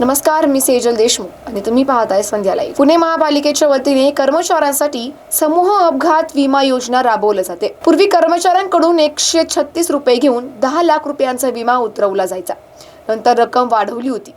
नमस्कार मी सेजल देशमुख आणि तुम्ही पाहताय संध्या लाईव्ह पुणे महापालिकेच्या वतीने कर्मचाऱ्यांसाठी समूह अपघात विमा योजना राबवली जाते. पूर्वी कर्मचाऱ्यांकडून एकशे छत्तीस रुपये घेऊन दहा लाख रुपयांचा विमा उतरवला जायचा. नंतर रक्कम वाढवली होती.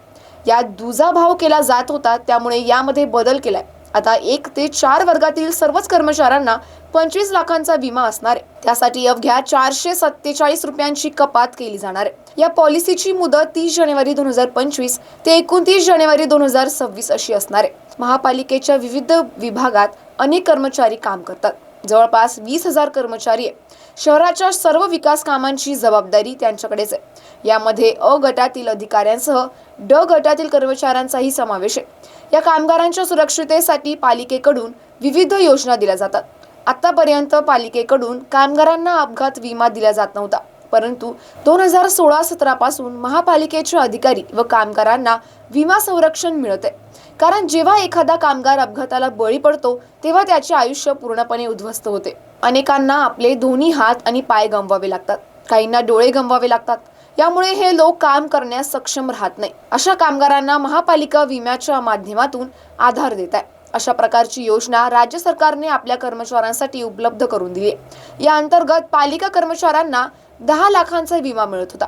यात दुजा भाव केला जात होता त्यामुळे यामध्ये बदल केलाय. आता एक ते चार वर्गातील सर्वच कर्मचाऱ्यांना पंचवीस लाखांचा विमा असणार आहे. त्यासाठी अवघ्या चारशे सत्तेचाळीस रुपयांची कपात केली जाणार आहे. या पॉलिसीची मुदत तीस जानेवारी दोन हजार पंचवीस ते एकोणतीस जानेवारी दोन हजार सव्वीस अशी असणार आहे. महापालिकेच्या विविध विभागात अनेक कर्मचारी काम करतात. जवळपास वीस हजार कर्मचारी आहे. शहराच्या सर्व विकास कामांची जबाबदारी त्यांच्याकडेच आहे. यामध्ये अ गटातील अधिकाऱ्यांसह ड गटातील कर्मचाऱ्यांचाही समावेश आहे. या कामगारांच्या सुरक्षितेसाठी पालिकेकडून विविध योजना दिल्या जातात. आतापर्यंत पालिकेकडून कामगारांना अपघात विमा दिला जात नव्हता. परंतु दोन हजार सोळा सतरा पासून महापालिकेचे अधिकारी व कामगारांना विमा संरक्षण मिळत आहे. कारण जेव्हा एखादा कामगार अपघाताला बळी पडतो तेव्हा त्याचे आयुष्य पूर्णपणे उद्ध्वस्त होते. अनेकांना आपले दोन्ही हात आणि पाय गमवावे लागतात. काहींना डोळे गमवावे लागतात. यामुळे हे लोक काम करण्यास सक्षम राहत नाही. अशा कामगारांना महापालिका विम्याच्या माध्यमातून आधार देत आहे. अशा प्रकारची योजना राज्य सरकारने आपल्या कर्मचाऱ्यांसाठी उपलब्ध करून दिली आहे. या अंतर्गत पालिका कर्मचाऱ्यांना दहा लाखांचा विमा मिळत होता.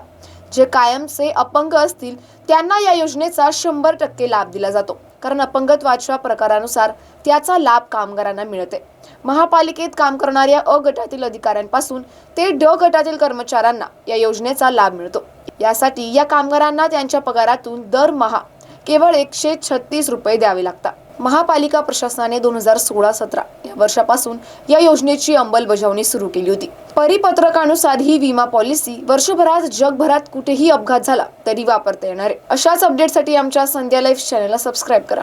जे कायमचे अपंग असतील त्यांना या योजनेचा शंभर टक्के लाभ दिला जातो. कारण अपंगत्वाच्या प्रकारानुसार त्याचा लाभ कामगारांना मिळते. महापालिकेत काम करणाऱ्या अ गटातील अधिकाऱ्यांपासून ते ड गटातील कर्मचाऱ्यांना या योजनेचा लाभ मिळतो. यासाठी या कामगारांना त्यांच्या पगारातून दरमहा केवळ एकशे छत्तीस रुपये द्यावे लागतात. महापालिका प्रशासनाने दोन हजार सोळा सतरा या वर्षापासून या योजनेची अंमलबजावणी सुरू केली होती. परिपत्रकानुसार ही विमा पॉलिसी वर्षभरात जगभरात कुठेही अपघात झाला तरी वापरता येणार आहे. अशाच अपडेटसाठी आमच्या संध्या लाईफ चॅनलला सबस्क्राईब करा.